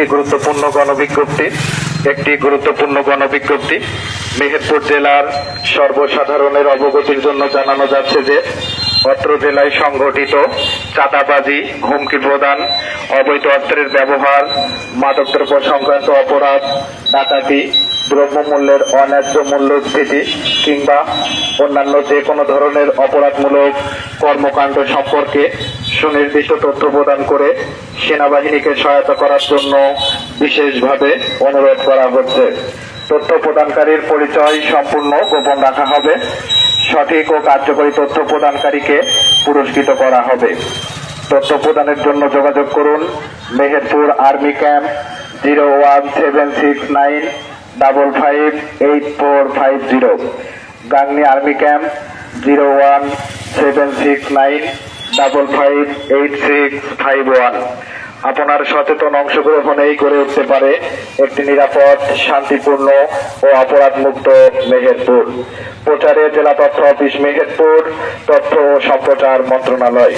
একটি গুরুত্বপূর্ণ গণবিজ্ঞপ্তি, একটি গুরুত্বপূর্ণ গণবিজ্ঞপ্তি। মেহেরপুর জেলার সর্বসাধারণের অবগতির জন্য জানানো যাচ্ছে যে, অত্র জেলায় সংঘটিত চাঁদাবাজি, হুমকি প্রদান, অবৈধ অস্ত্রের ব্যবহার, মাদকদ্রব্য সংক্রান্ত অপরাধ, ডাকাতি দ্রব্যমূল্যের অন্যায্য মূল্যস্ফীতি কিংবা অন্যান্য যে কোনো ধরনের অপরাধমূলক কর্মকাণ্ড সম্পর্কে সুনির্দিষ্ট তথ্য প্রদান করে সেনাবাহিনীকে সহায়তা করার জন্য বিশেষভাবে অনুরোধ করা হচ্ছে। তথ্য প্রদানকারীর পরিচয় সম্পূর্ণ গোপন রাখা হবে। সঠিক ও কার্যকরী তথ্য প্রদানকারীকে পুরস্কৃত করা হবে। তথ্য প্রদানের জন্য যোগাযোগ করুন Meherpur army camp zero one seven six nine double five eight four five zero Gangni army camp zero one seven six nine double five eight six five one আপনার সচেতন অংশগ্রহণেই গড়ে উঠতে পারে একটি নিরাপদ, শান্তিপূর্ণ ও অপরাধমুক্ত মেহেরপুর। প্রচারে জেলা তথ্য অফিস মেহেরপুর, তথ্য ও সম্প্রচার মন্ত্রণালয়।